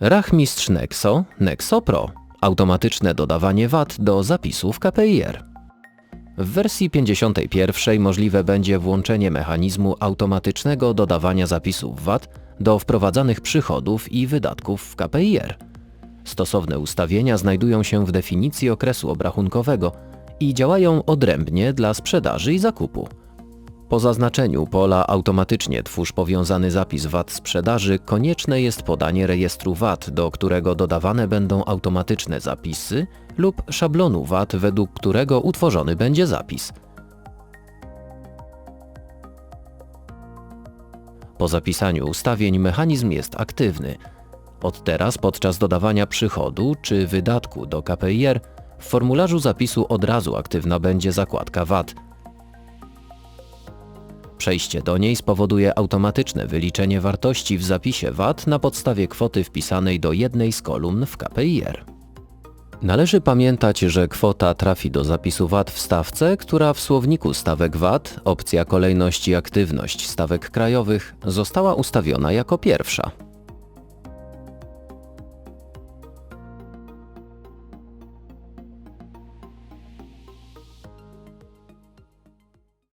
Rachmistrz Nexo, Nexo Pro. Automatyczne dodawanie VAT do zapisów KPIR. W wersji 51 możliwe będzie włączenie mechanizmu automatycznego dodawania zapisów VAT do wprowadzanych przychodów i wydatków w KPIR. Stosowne ustawienia znajdują się w definicji okresu obrachunkowego i działają odrębnie dla sprzedaży i zakupu. Po zaznaczeniu pola automatycznie twórz powiązany zapis VAT sprzedaży konieczne jest podanie rejestru VAT, do którego dodawane będą automatyczne zapisy lub szablonu VAT, według którego utworzony będzie zapis. Po zapisaniu ustawień mechanizm jest aktywny. Od teraz podczas dodawania przychodu czy wydatku do KPIR w formularzu zapisu od razu aktywna będzie zakładka VAT. Przejście do niej spowoduje automatyczne wyliczenie wartości w zapisie VAT na podstawie kwoty wpisanej do jednej z kolumn w KPIR. Należy pamiętać, że kwota trafi do zapisu VAT w stawce, która w słowniku stawek VAT, opcja kolejności aktywność stawek krajowych, została ustawiona jako pierwsza.